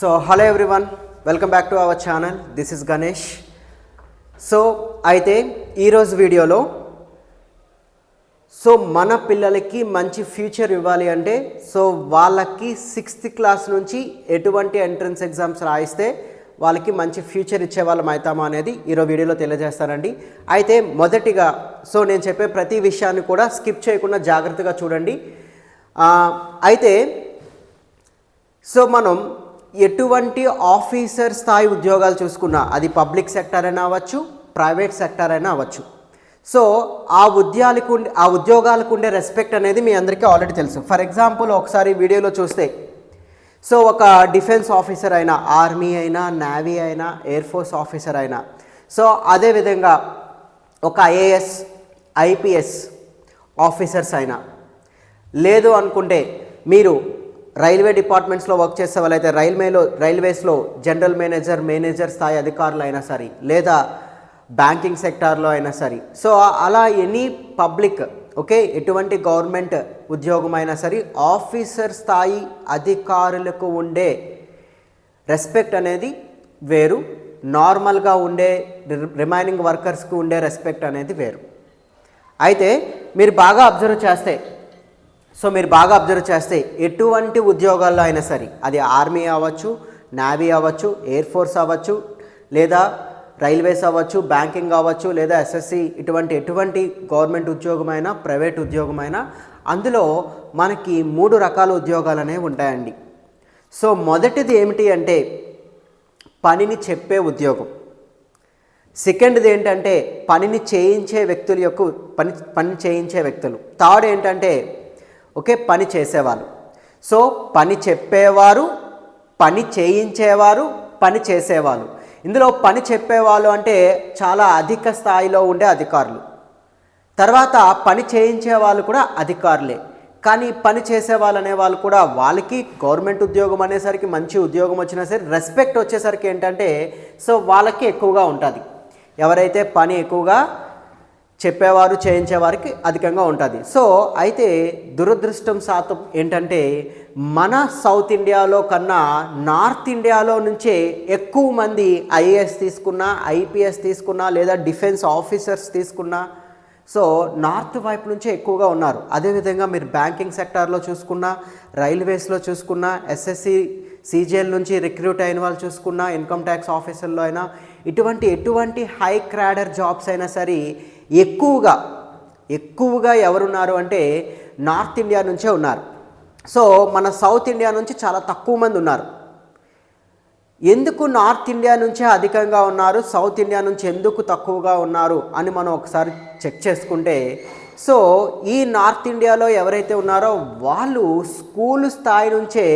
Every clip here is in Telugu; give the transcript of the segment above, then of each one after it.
So hello everyone welcome back to our channel this is Ganesh so అయితే ఈరోజు వీడియోలో సో మన పిల్లలకి మంచి ఫ్యూచర్ ఇవ్వాలి అంటే సో వాళ్ళకి సిక్స్త్ క్లాస్ నుంచి ఎటువంటి ఎంట్రన్స్ ఎగ్జామ్స్ రాయిస్తే వాళ్ళకి మంచి ఫ్యూచర్ ఇచ్చే వాళ్ళం అవుతామా అనేది ఈరోజు వీడియోలో తెలియజేస్తానండి. అయితే మొదటిగా సో నేను చెప్పే ప్రతి విషయాన్ని కూడా స్కిప్ చేయకుండా జాగ్రత్తగా చూడండి. అయితే సో మనం ఎటువంటి ఆఫీసర్ స్థాయి ఉద్యోగాలు చూసుకున్నా అది పబ్లిక్ సెక్టర్ అయినా అవ్వచ్చు ప్రైవేట్ సెక్టర్ అయినా అవ్వచ్చు. సో ఆ ఉద్యాలకు ఆ ఉద్యోగాలకు ఉండే రెస్పెక్ట్ అనేది మీ అందరికీ ఆల్రెడీ తెలుసు. ఫర్ ఎగ్జాంపుల్ ఒకసారి వీడియోలో చూస్తే సో ఒక డిఫెన్స్ ఆఫీసర్ అయినా ఆర్మీ అయినా నేవీ అయినా ఎయిర్ ఫోర్స్ ఆఫీసర్ అయినా సో అదేవిధంగా ఒక ఐఏఎస్ ఐపీఎస్ ఆఫీసర్స్ అయినా లేదు అనుకుంటే మీరు రైల్వే డిపార్ట్మెంట్స్లో వర్క్ చేసే వాళ్ళైతే రైల్వేలో రైల్వేస్లో జనరల్ మేనేజర్ మేనేజర్ స్థాయి అధికారులు అయినా సరే లేదా బ్యాంకింగ్ సెక్టార్లో అయినా సరే. సో అలా ఎనీ పబ్లిక్ ఓకే ఎటువంటి గవర్నమెంట్ ఉద్యోగం అయినా సరే ఆఫీసర్ స్థాయి అధికారులకు ఉండే రెస్పెక్ట్ అనేది వేరు. నార్మల్గా ఉండే రిమైనింగ్ వర్కర్స్కి ఉండే రెస్పెక్ట్ అనేది వేరు. అయితే మీరు బాగా అబ్జర్వ్ చేస్తే సో మీరు బాగా అబ్జర్వ్ చేస్తే ఎటువంటి ఉద్యోగాల్లో అయినా సరే అది ఆర్మీ అవ్వచ్చు నావీ అవ్వచ్చు ఎయిర్ ఫోర్స్ అవ్వచ్చు లేదా రైల్వేస్ అవ్వచ్చు బ్యాంకింగ్ అవ్వచ్చు లేదా ఎస్ఎస్సి ఇటువంటి ఎటువంటి గవర్నమెంట్ ఉద్యోగమైనా ప్రైవేట్ ఉద్యోగమైనా అందులో మనకి మూడు రకాల ఉద్యోగాలు అనేవి ఉంటాయండి. సో మొదటిది ఏమిటి అంటే పనిని చెప్పే ఉద్యోగం. సెకండ్ది ఏంటంటే పనిని చేయించే వ్యక్తుల యొక్క పని పని చేయించే వ్యక్తులు. థర్డ్ ఏంటంటే ఓకే పని చేసేవాళ్ళు. సో పని చెప్పేవారు పని చేయించేవారు పని చేసేవాళ్ళు. ఇందులో పని చెప్పేవాళ్ళు అంటే చాలా అధిక స్థాయిలో ఉండే అధికారులు. తర్వాత పని చేయించే వాళ్ళు కూడా అధికారులే. కానీ పని చేసే వాళ్ళు అనే వాళ్ళు కూడా వాళ్ళకి గవర్నమెంట్ ఉద్యోగం అనేసరికి మంచి ఉద్యోగం వచ్చినా సరే రెస్పెక్ట్ వచ్చేసరికి ఏంటంటే సో వాళ్ళకి ఎక్కువగా ఉంటుంది. ఎవరైతే పని ఎక్కువగా చెప్పేవారు చేయించేవారికి అధికంగా ఉంటుంది. సో అయితే దురదృష్టం శాతం ఏంటంటే మన సౌత్ ఇండియాలో కన్నా నార్త్ ఇండియాలో నుంచే ఎక్కువ మంది ఐఏఎస్ తీసుకున్నా ఐపీఎస్ తీసుకున్నా లేదా డిఫెన్స్ ఆఫీసర్స్ తీసుకున్నా సో నార్త్ వైపు నుంచే ఎక్కువగా ఉన్నారు. అదేవిధంగా మీరు బ్యాంకింగ్ సెక్టార్లో చూసుకున్నా రైల్వేస్లో చూసుకున్నా ఎస్ఎస్సి సీజీఎల్ నుంచి రిక్రూట్ అయిన వాళ్ళు చూసుకున్నా ఇన్కమ్ ట్యాక్స్ ఆఫీసర్లో అయినా ఇటువంటి ఎటువంటి హై క్రాడర్ జాబ్స్ అయినా సరే ఎక్కువగా ఎక్కువగా ఎవరున్నారు అంటే నార్త్ ఇండియా నుంచే ఉన్నారు. సో మన సౌత్ ఇండియా నుంచి చాలా తక్కువ మంది ఉన్నారు. ఎందుకు నార్త్ ఇండియా నుంచే అధికంగా ఉన్నారు సౌత్ ఇండియా నుంచి ఎందుకు తక్కువగా ఉన్నారు అని మనం ఒకసారి చెక్ చేసుకుంటే సో ఈ నార్త్ ఇండియాలో ఎవరైతే ఉన్నారో వాళ్ళు స్కూల్ స్థాయి నుంచే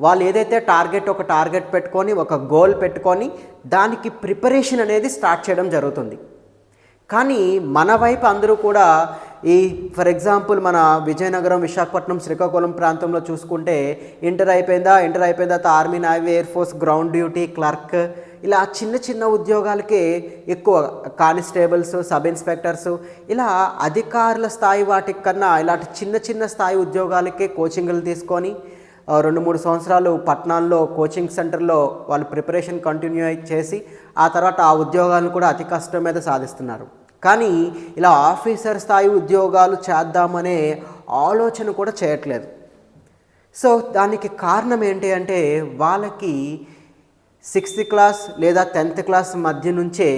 వాళ్ళు ఏదైతే టార్గెట్ ఒక టార్గెట్ పెట్టుకొని ఒక గోల్ పెట్టుకొని దానికి ప్రిపరేషన్ అనేది స్టార్ట్ చేయడం జరుగుతుంది. కానీ మన వైపు అందరూ కూడా ఈ ఫర్ ఎగ్జాంపుల్ మన విజయనగరం విశాఖపట్నం శ్రీకాకుళం ప్రాంతంలో చూసుకుంటే ఇంటర్ అయిపోయిందా ఇంటర్ అయిపోయిన తర్వాత army navy air force ground duty clerk ఇలా చిన్న చిన్న ఉద్యోగాలకే ఎక్కువ కానిస్టేబుల్స్ సబ్ ఇన్స్పెక్టర్స్ ఇలా అధికారుల స్థాయి వాటికి కన్నా ఇలాంటి చిన్న చిన్న స్థాయి ఉద్యోగాలకే కోచింగ్లు తీసుకొని రెండు మూడు సంవత్సరాలు పట్టణాల్లో కోచింగ్ సెంటర్లో వాళ్ళు ప్రిపరేషన్ కంటిన్యూ చేసి ఆ తర్వాత ఆ ఉద్యోగాలను కూడా అతి కష్టం మీద సాధిస్తున్నారు. కానీ ఇలా ఆఫీసర్ స్థాయి ఉద్యోగాలు చేద్దామనే ఆలోచన కూడా చేయట్లేదు. సో దానికి కారణం ఏంటి అంటే వాళ్ళకి సిక్స్త్ క్లాస్ లేదా టెన్త్ క్లాస్ మధ్య నుంచే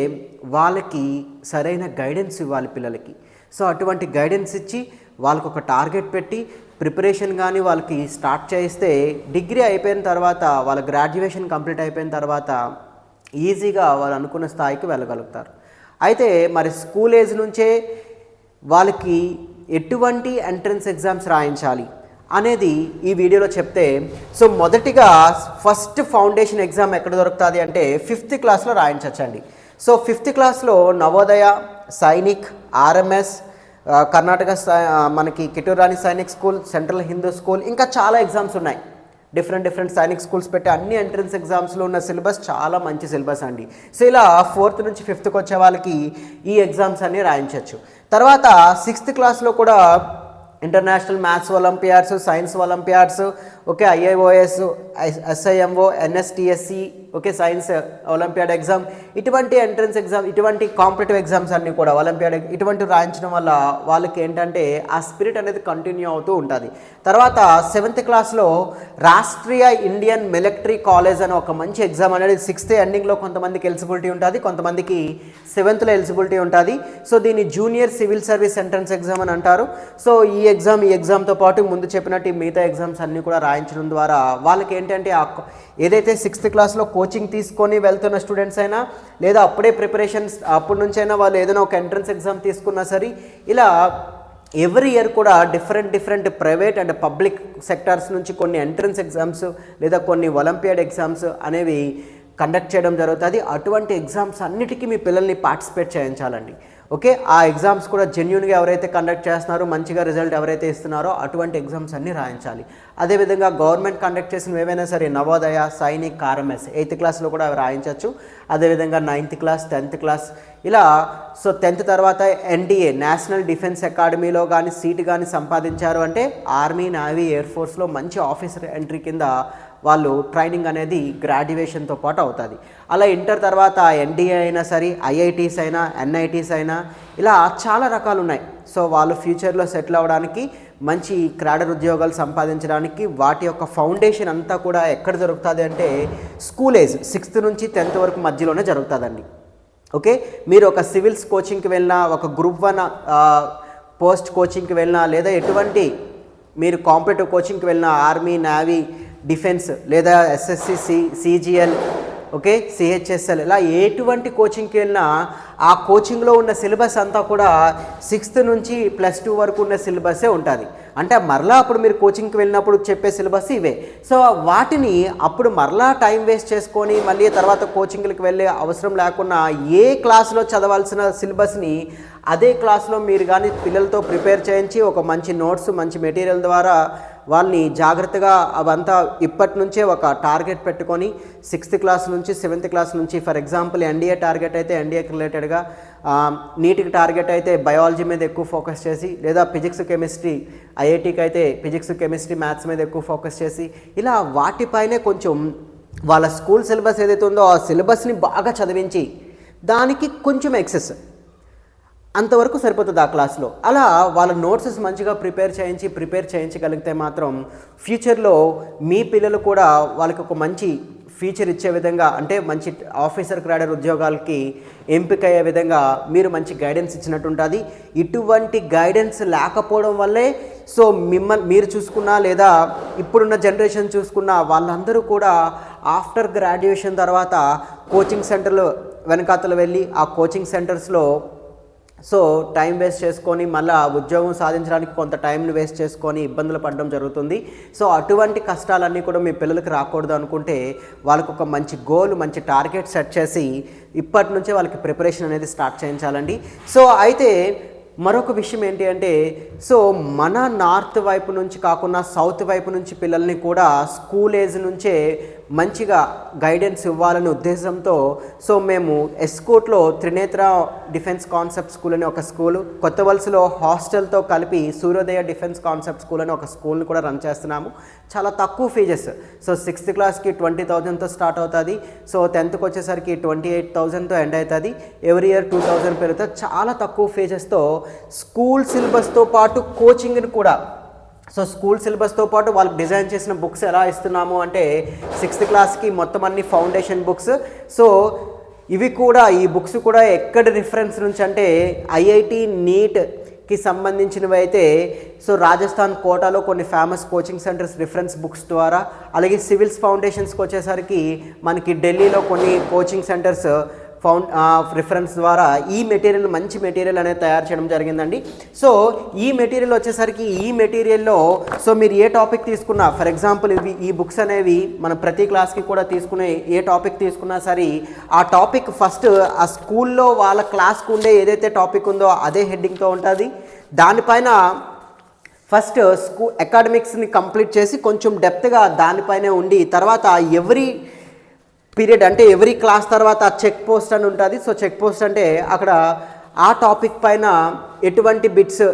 వాళ్ళకి సరైన గైడెన్స్ ఇవ్వాలి పిల్లలకి. సో అటువంటి గైడెన్స్ ఇచ్చి వాళ్ళకు ఒక టార్గెట్ పెట్టి ప్రిపరేషన్ కానీ వాళ్ళకి స్టార్ట్ చేస్తే డిగ్రీ అయిపోయిన తర్వాత వాళ్ళ గ్రాడ్యుయేషన్ కంప్లీట్ అయిపోయిన తర్వాత ఈజీగా వాళ్ళు అనుకున్న స్థాయికి వెళ్ళగలుగుతారు. అయితే మరి స్కూల్ ఏజ్ నుంచే వాళ్ళకి ఎటువంటి ఎంట్రన్స్ ఎగ్జామ్స్ రాయించాలి అనేది ఈ వీడియోలో చెప్తే సో మొదటిగా ఫస్ట్ ఫౌండేషన్ ఎగ్జామ్ ఎక్కడ దొరుకుతుంది అంటే ఫిఫ్త్ క్లాస్లో రాయించవచ్చండి సో ఫిఫ్త్ క్లాస్లో నవోదయ సైనిక్ ఆర్ఎంఎస్ కర్ణాటక సై- మనకి Kitturani Sainik school central Hindu school ఇంకా చాలా ఎగ్జామ్స్ ఉన్నాయి. డిఫరెంట్ డిఫరెంట్ సైనిక్ స్కూల్స్ పెట్టి అన్ని ఎంట్రన్స్ ఎగ్జామ్స్లో ఉన్న సిలబస్ చాలా మంచి సిలబస్ అండి. సో ఇలా ఫోర్త్ నుంచి ఫిఫ్త్కి వచ్చే వాళ్ళకి ఈ ఎగ్జామ్స్ అన్ని రాయించవచ్చు తర్వాత సిక్స్త్ క్లాస్లో కూడా international maths olympiads science olympiads okay I I O S S I M O N S T S C okay science olympiad exam ఇటువంటి ఎంట్రన్స్ ఎగ్జామ్ ఇటువంటి కాంపిటేటివ్ ఎగ్జామ్స్ అన్నీ కూడా ఒలింపియాడ్ ఇటువంటి రాయించడం వల్ల వాళ్ళకి ఏంటంటే ఆ స్పిరిట్ అనేది కంటిన్యూ అవుతూ ఉంటుంది. తర్వాత సెవెంత్ క్లాస్లో రాష్ట్రీయ ఇండియన్ మిలిటరీ కాలేజ్ అని ఒక మంచి ఎగ్జామ్ అనేది సిక్స్త్ ఎండింగ్లో కొంతమందికి ఎలిజిబిలిటీ ఉంటుంది కొంతమందికి సెవెంత్లో ఎలిజిబిలిటీ ఉంటుంది. సో దీన్ని junior civil service entrance exam అని అంటారు. సో ఈ ఎగ్జామ్ ఈ ఎగ్జామ్తో పాటు ముందు చెప్పినట్టు మిగతా ఎగ్జామ్స్ అన్నీ కూడా రాయించడం ద్వారా వాళ్ళకి ఏంటంటే ఆ ఏదైతే సిక్స్త్ క్లాస్లో కోచింగ్ తీసుకొని వెళ్తున్న స్టూడెంట్స్ అయినా లేదా అప్పుడే ప్రిపరేషన్స్ అప్పటి నుంచైనా వాళ్ళు ఏదైనా ఒక ఎంట్రన్స్ ఎగ్జామ్ తీసుకున్నా సరే ఇలా ఎవ్రీ ఇయర్ కూడా different different private and public sectors నుంచి కొన్ని ఎంట్రన్స్ ఎగ్జామ్స్ లేదా కొన్ని ఒలింపియాడ్ ఎగ్జామ్స్ అనేవి కండక్ట్ చేయడం జరుగుతుంది. అటువంటి ఎగ్జామ్స్ అన్నిటికీ మీ పిల్లల్ని పార్టిసిపేట్ చేయించాలండి. ఓకే? ఆ ఎగ్జామ్స్ కూడా జెన్యున్గా ఎవరైతే కండక్ట్ చేస్తున్నారో మంచిగా రిజల్ట్ ఎవరైతే ఇస్తున్నారో అటువంటి ఎగ్జామ్స్ అన్నీ రాయించాలి. అదేవిధంగా గవర్నమెంట్ కండక్ట్ చేసిన ఏవైనా సరే నవోదయ సైనిక్ ఆర్ఎంఎస్ ఎయిత్ క్లాస్లో కూడా అవి రాయించవచ్చు అదేవిధంగా నైన్త్ క్లాస్ టెన్త్ క్లాస్ ఇలా సో టెన్త్ తర్వాత ఎన్డీఏ నేషనల్ డిఫెన్స్ అకాడమీలో కానీ సీట్ కానీ సంపాదించారు అంటే ఆర్మీ నావీ ఎయిర్ ఫోర్స్లో మంచి ఆఫీసర్ ఎంట్రీ కింద వాళ్ళు ట్రైనింగ్ అనేది గ్రాడ్యుయేషన్తో పాటు అవుతుంది. అలా ఇంటర్ తర్వాత ఎన్డీఏ అయినా సరే ఐఐటీస్ అయినా ఎన్ఐటీస్ అయినా ఇలా చాలా రకాలు ఉన్నాయి సో వాళ్ళు ఫ్యూచర్లో సెటిల్ అవ్వడానికి మంచి క్రాడర్ ఉద్యోగాలు సంపాదించడానికి వాటి యొక్క ఫౌండేషన్ అంతా కూడా ఎక్కడ జరుగుతుంది అంటే స్కూల్ ఏజ్ సిక్స్త్ నుంచి టెన్త్ వరకు మధ్యలోనే జరుగుతుందండి. ఓకే? మీరు ఒక సివిల్స్ కోచింగ్కి వెళ్ళినా ఒక గ్రూప్ వన్ పోస్ట్ కోచింగ్కి వెళ్ళినా లేదా ఎటువంటి మీరు కాంపిటేటివ్ కోచింగ్కి వెళ్ళినా ఆర్మీ నేవీ డిఫెన్స్ లేదా SSC C CGL okay CHSL ఇలా ఎటువంటి కోచింగ్కి వెళ్ళినా ఆ కోచింగ్లో ఉన్న సిలబస్ అంతా కూడా సిక్స్త్ నుంచి ప్లస్ టూ వరకు ఉన్న సిలబసే ఉంటుంది. అంటే మరలా అప్పుడు మీరు కోచింగ్కి వెళ్ళినప్పుడు చెప్పే సిలబస్ ఇవే. సో వాటిని అప్పుడు మరలా టైం వేస్ట్ చేసుకొని మళ్ళీ తర్వాత కోచింగ్లకు వెళ్ళే అవసరం లేకుండా ఏ క్లాస్లో చదవాల్సిన సిలబస్ని అదే క్లాస్లో మీరు కానీ పిల్లలతో ప్రిపేర్ చేయించి ఒక మంచి నోట్స్ మంచి మెటీరియల్ ద్వారా వాళ్ళని జాగ్రత్తగా అవంతా ఇప్పటి నుంచే ఒక టార్గెట్ పెట్టుకొని సిక్స్త్ క్లాస్ నుంచి సెవెంత్ క్లాస్ నుంచి ఫర్ ఎగ్జాంపుల్ ఎన్డీఏ టార్గెట్ అయితే ఎన్డీఏకి రిలేటెడ్గా నీటికి టార్గెట్ అయితే బయాలజీ మీద ఎక్కువ ఫోకస్ చేసి లేదా ఫిజిక్స్ కెమిస్ట్రీ ఐఐటికి అయితే ఫిజిక్స్ కెమిస్ట్రీ మ్యాథ్స్ మీద ఎక్కువ ఫోకస్ చేసి ఇలా వాటిపైనే కొంచెం వాళ్ళ స్కూల్ సిలబస్ ఏదైతే ఉందో ఆ సిలబస్ని బాగా చదివించి దానికి కొంచెం ఎక్సెస్. అంతవరకు సరిపోతుంది ఆ క్లాస్లో. అలా వాళ్ళ నోట్సెస్ మంచిగా ప్రిపేర్ చేయించి ప్రిపేర్ చేయించగలిగితే మాత్రం ఫ్యూచర్లో మీ పిల్లలు కూడా వాళ్ళకి ఒక మంచి ఫ్యూచర్ ఇచ్చే విధంగా అంటే మంచి ఆఫీసర్ క్రాడర్ ఉద్యోగాలకి ఎంపిక అయ్యే విధంగా మీరు మంచి గైడెన్స్ ఇచ్చినట్టు ఉంటుంది ఇటువంటి గైడెన్స్ లేకపోవడం వల్లే సో మిమ్మల్ని మీరు చూసుకున్నా లేదా ఇప్పుడున్న జనరేషన్ చూసుకున్నా వాళ్ళందరూ కూడా ఆఫ్టర్ గ్రాడ్యుయేషన్ తర్వాత కోచింగ్ సెంటర్లో వెనకాతలు వెళ్ళి ఆ కోచింగ్ సెంటర్స్లో సో టైం వేస్ట్ చేసుకొని మళ్ళీ ఉద్యోగం సాధించడానికి కొంత టైంని వేస్ట్ చేసుకొని ఇబ్బందులు పడడం జరుగుతుంది. సో అటువంటి కష్టాలన్నీ కూడా మీ పిల్లలకి రాకూడదు అనుకుంటే వాళ్ళకు ఒక మంచి గోల్ మంచి టార్గెట్ సెట్ చేసి ఇప్పటి నుంచే వాళ్ళకి ప్రిపరేషన్ అనేది స్టార్ట్ చేయించాలండి. సో అయితే మరొక విషయం ఏంటి అంటే సో మన నార్త్ వైపు నుంచి కాకుండా సౌత్ వైపు నుంచి పిల్లల్ని కూడా స్కూల్ ఏజ్ నుంచే మంచిగా గైడెన్స్ ఇవ్వాలనే ఉద్దేశంతో సో మేము ఎస్కోట్లో త్రినేత్ర డిఫెన్స్ కాన్సెప్ట్ స్కూల్ అని ఒక స్కూల్ కొత్త వలసలో హాస్టల్తో కలిపి సూర్యోదయ డిఫెన్స్ కాన్సెప్ట్ స్కూల్ అని ఒక స్కూల్ని కూడా రన్ చేస్తున్నాము. చాలా తక్కువ ఫీజెస్ సో సిక్స్త్ క్లాస్కి ట్వంటీ థౌజండ్తో స్టార్ట్ అవుతుంది. సో టెన్త్కి వచ్చేసరికి ట్వంటీ ఎయిట్ థౌజండ్తో ఎండ్ అవుతుంది. ఎవ్రీ ఇయర్ టూ థౌజండ్ పెరుగుతుంది చాలా తక్కువ ఫీజెస్తో స్కూల్ సిలబస్తో పాటు కోచింగ్ని కూడా సో స్కూల్ సిలబస్తో పాటు వాళ్ళకి డిజైన్ చేసిన బుక్స్ ఎలా ఇస్తున్నాము అంటే సిక్స్త్ క్లాస్కి మొత్తం అన్ని ఫౌండేషన్ బుక్స్. సో ఇవి కూడా ఈ బుక్స్ కూడా ఎక్కడ రిఫరెన్స్ నుంచి అంటే ఐఐటి నీట్కి సంబంధించినవి అయితే సో రాజస్థాన్ కోటాలో కొన్ని famous coaching centres reference books ద్వారా అలాగే సివిల్స్ ఫౌండేషన్స్కి వచ్చేసరికి మనకి ఢిల్లీలో కొన్ని కోచింగ్ సెంటర్స్ ఫౌండ్ రిఫరెన్స్ ద్వారా ఈ మెటీరియల్ మంచి మెటీరియల్ అనేది తయారు చేయడం జరిగిందండి. సో ఈ మెటీరియల్ వచ్చేసరికి ఈ మెటీరియల్లో సో మీరు ఏ టాపిక్ తీసుకున్నా ఫర్ ఎగ్జాంపుల్ ఇవి ఈ బుక్స్ అనేవి మనం ప్రతి క్లాస్కి కూడా తీసుకునే ఏ టాపిక్ తీసుకున్నా సరే ఆ టాపిక్ ఫస్ట్ ఆ స్కూల్లో వాళ్ళ క్లాస్కు ఉండే ఏదైతే టాపిక్ ఉందో అదే హెడ్డింగ్తో ఉంటుంది. దానిపైన ఫస్ట్ స్కూ అకాడమిక్స్ని కంప్లీట్ చేసి కొంచెం డెప్త్గా దానిపైనే ఉండి తర్వాత ఎవ్రీ పీరియడ్ అంటే ఎవ్రీ క్లాస్ తర్వాత చెక్ పోస్ట్ అని ఉంటుంది. సో చెక్ పోస్ట్ అంటే అక్కడ ఆ టాపిక్ పైన ఎటువంటి బిట్స్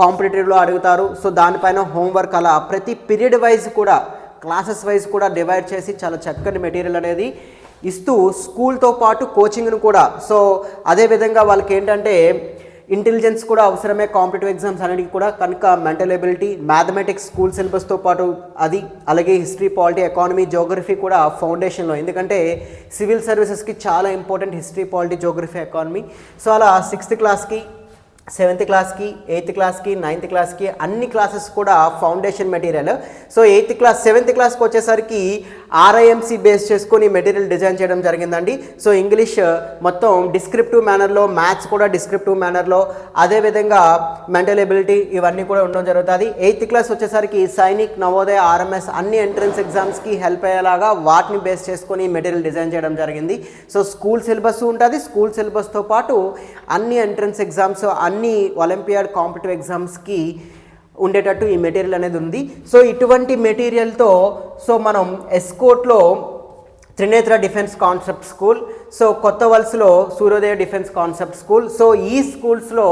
కాంపిటేటివ్లో అడుగుతారు. సో దానిపైన హోంవర్క్ అలా ప్రతి పీరియడ్ వైజ్ కూడా క్లాసెస్ వైజ్ కూడా డివైడ్ చేసి చాలా చక్కని మెటీరియల్ అనేది ఇస్తూ స్కూల్తో పాటు కోచింగ్ను కూడా. సో అదేవిధంగా వాళ్ళకి ఏంటంటే ఇంటెలిజెన్స్ కూడా అవసరమే కాంపిటేటివ్ ఎగ్జామ్స్ అన్నిటికీ కూడా. కనుక మెంటల్ ఎబిలిటీ మ్యాథమెటిక్స్ స్కూల్ సిలబస్తో పాటు అది అలాగే హిస్టరీ పాలిటీ ఎకానమీ జోగ్రఫీ కూడా ఫౌండేషన్లో. ఎందుకంటే సివిల్ సర్వీసెస్కి చాలా important history polity geography economy. So అలా సిక్స్త్ క్లాస్కి సెవెంత్ క్లాస్కి ఎయిత్ క్లాస్కి నైన్త్ క్లాస్కి అన్ని క్లాసెస్ కూడా foundation material. So eighth class seventh క్లాస్కి వచ్చేసరికి ఆర్ఐఎంసీ బేస్ చేసుకొని మెటీరియల్ డిజైన్ చేయడం జరిగిందండి. సో ఇంగ్లీష్ uh, మొత్తం డిస్క్రిప్టివ్ మేనర్లో మ్యాథ్స్ కూడా డిస్క్రిప్టివ్ మేనర్లో అదేవిధంగా మెంటల్ ఎబిలిటీ ఇవన్నీ కూడా ఉండడం జరుగుతుంది. ఎయిత్ క్లాస్ వచ్చేసరికి సైనిక్ నవోదయ ఆర్ఎంఎస్ అన్ని ఎంట్రన్స్ ఎగ్జామ్స్కి హెల్ప్ అయ్యేలాగా వాటిని బేస్ చేసుకొని మెటీరియల్ డిజైన్ చేయడం జరిగింది. సో స్కూల్ సిలబస్ ఉంటుంది. స్కూల్ సిలబస్తో పాటు అన్ని ఎంట్రన్స్ ఎగ్జామ్స్ అన్ని ఒలింపియాడ్ కాంపిటివ్ ఎగ్జామ్స్కి ఉండేటట్టు ఈ మెటీరియల్ అనేది ఉంది. సో ఇటువంటి మెటీరియల్తో సో మనం ఎస్కోట్లో Trinetra defence concept school so కొత్త వలసలో సూర్యోదయ డిఫెన్స్ కాన్సెప్ట్ స్కూల్ సో ఈ స్కూల్స్లో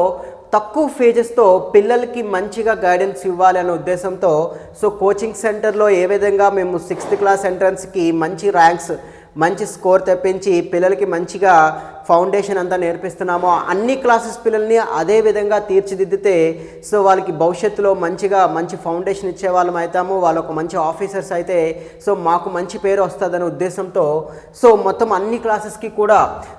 తక్కువ ఫేజెస్తో పిల్లలకి మంచిగా గైడెన్స్ ఇవ్వాలి అనే ఉద్దేశంతో సో కోచింగ్ సెంటర్లో ఏ విధంగా మేము సిక్స్త్ క్లాస్ ఎంట్రన్స్కి మంచి ర్యాంక్స్ మంచి స్కోర్ తెప్పించి పిల్లలకి మంచిగా ఫౌండేషన్ అంతా నేర్పిస్తున్నామో అన్ని క్లాసెస్ పిల్లల్ని అదే విధంగా తీర్చిదిద్దితే సో వాళ్ళకి భవిష్యత్తులో మంచిగా మంచి ఫౌండేషన్ ఇచ్చే వాళ్ళం అవుతాము వాళ్ళు ఒక మంచి ఆఫీసర్స్ అయితే సో మాకు మంచి పేరు వస్తుందనే ఉద్దేశంతో సో మొత్తం అన్ని క్లాసెస్కి కూడా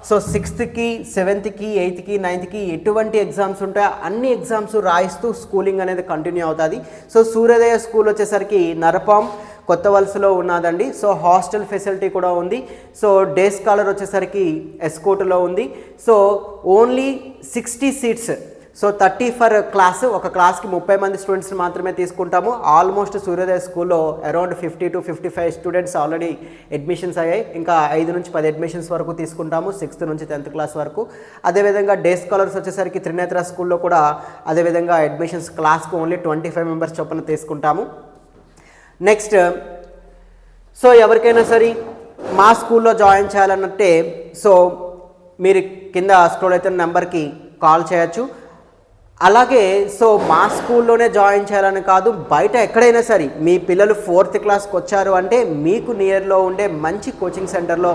సో సిక్స్త్కి సెవెంత్కి ఎయిత్కి నైన్త్కి ఎటువంటి ఎగ్జామ్స్ ఉంటాయో అన్ని ఎగ్జామ్స్ రాయిస్తూ స్కూలింగ్ అనేది కంటిన్యూ అవుతుంది. సో సూర్యోదయ స్కూల్ వచ్చేసరికి నరపాం కొత్త వలసలో ఉన్నదండి. సో హాస్టల్ ఫెసిలిటీ కూడా ఉంది. సో డే స్కాలర్ వచ్చేసరికి ఎస్కోట్లో ఉంది. So only sixty seats so thirty for class ఒక క్లాస్కి ముప్పై మంది స్టూడెంట్స్ని మాత్రమే తీసుకుంటాము. ఆల్మోస్ట్ సూర్యోదయ స్కూల్లో around fifty two fifty five students already admissions అయ్యాయి. ఇంకా ఐదు నుంచి పది అడ్మిషన్స్ వరకు తీసుకుంటాము సిక్స్త్ నుంచి టెన్త్ క్లాస్ వరకు. అదేవిధంగా డే స్కాలర్స్ వచ్చేసరికి త్రినేత్ర స్కూల్లో కూడా అదేవిధంగా అడ్మిషన్స్ క్లాస్కి ఓన్లీ ట్వంటీ ఫైవ్ మెంబర్స్ చొప్పున తీసుకుంటాము. నెక్స్ట్ సో uh, ఎవరికైనా సరే మా స్కూల్లో జాయిన్ చేయాలన్నట్టే సో మీరు కింద స్క్రోల్ అవుతున్న నెంబర్కి కాల్ చేయొచ్చు. అలాగే సో మా స్కూల్లోనే జాయిన్ చేయాలని కాదు బయట ఎక్కడైనా సరే మీ పిల్లలు ఫోర్త్ క్లాస్కి వచ్చారు అంటే మీకు నియర్లో ఉండే మంచి కోచింగ్ సెంటర్లో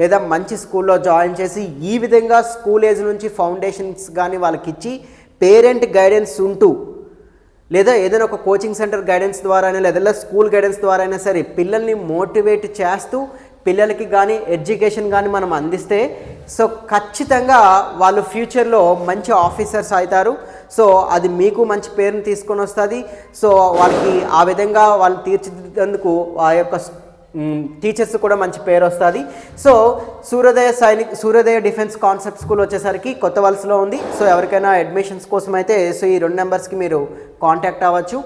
లేదా మంచి స్కూల్లో జాయిన్ చేసి ఈ విధంగా స్కూల్ ఏజ్ నుంచి ఫౌండేషన్స్ కానీ వాళ్ళకి ఇచ్చి పేరెంట్ గైడెన్స్ ఉంటూ లేదా ఏదైనా ఒక కోచింగ్ సెంటర్ గైడెన్స్ ద్వారానే లేదా స్కూల్ గైడెన్స్ ద్వారా అయినా సరే పిల్లల్ని మోటివేట్ చేస్తూ పిల్లలకి కానీ ఎడ్యుకేషన్ కానీ మనం అందిస్తే సో ఖచ్చితంగా వాళ్ళు ఫ్యూచర్లో మంచి ఆఫీసర్స్ అవుతారు. సో అది మీకు మంచి పేరుని తీసుకొని వస్తుంది. సో వాళ్ళకి ఆ విధంగా వాళ్ళు తీర్చిదిద్దేందుకు ఆ యొక్క టీచర్స్ కూడా మంచి పేరు వస్తుంది. సో సూర్యోదయ సైనిక్ సూర్యోదయ డిఫెన్స్ కాన్సెప్ట్ స్కూల్ వచ్చేసరికి కొత్త వలసలో ఉంది. సో ఎవరికైనా అడ్మిషన్స్ కోసం అయితే సో ఈ రెండు నెంబర్స్కి మీరు కాంటాక్ట్ అవ్వచ్చు.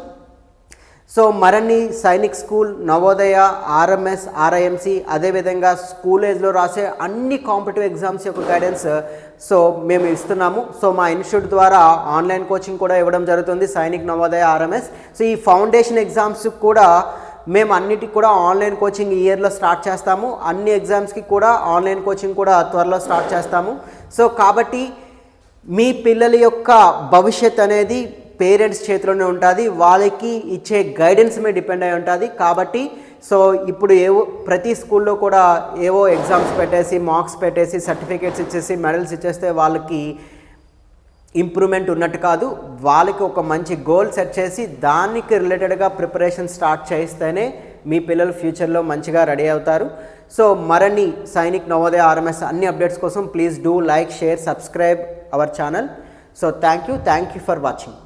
సో మరిన్ని Sainik school Navodaya RMS RIMC అదేవిధంగా స్కూల్ ఏజ్లో రాసే అన్ని కాంపిటివ్ ఎగ్జామ్స్ యొక్క గైడెన్స్ సో మేము ఇస్తున్నాము. సో మా ఇన్స్టిట్యూట్ ద్వారా ఆన్లైన్ కోచింగ్ కూడా ఇవ్వడం జరుగుతుంది. సైనిక్ నవోదయ ఆర్ఎంఎస్. సో ఈ ఫౌండేషన్ ఎగ్జామ్స్ కూడా మేము అన్నిటికి కూడా ఆన్లైన్ కోచింగ్ ఈ ఇయర్లో స్టార్ట్ చేస్తాము. అన్ని ఎగ్జామ్స్కి కూడా ఆన్లైన్ కోచింగ్ కూడా త్వరలో స్టార్ట్ చేస్తాము. సో కాబట్టి మీ పిల్లల యొక్క భవిష్యత్ అనేది పేరెంట్స్ చేతిలోనే ఉంటుంది. వాళ్ళకి ఇచ్చే గైడెన్స్ మీద డిపెండ్ అయి ఉంటుంది. కాబట్టి సో ఇప్పుడు ఏవో ప్రతి స్కూల్లో కూడా ఏవో ఎగ్జామ్స్ పెట్టేసి మార్క్స్ పెట్టేసి సర్టిఫికేట్స్ ఇచ్చేసి మెడల్స్ ఇచ్చేస్తే వాళ్ళకి ఇంప్రూవ్మెంట్ ఉన్నట్టు కాదు. వాళ్ళకి ఒక మంచి గోల్ సెట్ చేసి దానికి రిలేటెడ్గా ప్రిపరేషన్ స్టార్ట్ చేస్తేనే మీ పిల్లలు ఫ్యూచర్లో మంచిగా రెడీ అవుతారు. సో మరిన్ని సైనిక్ నవోదయ ఆర్ఎంఎస్ అన్ని అప్డేట్స్ కోసం please do like share subscribe our channel. So thank you. Thank you for watching.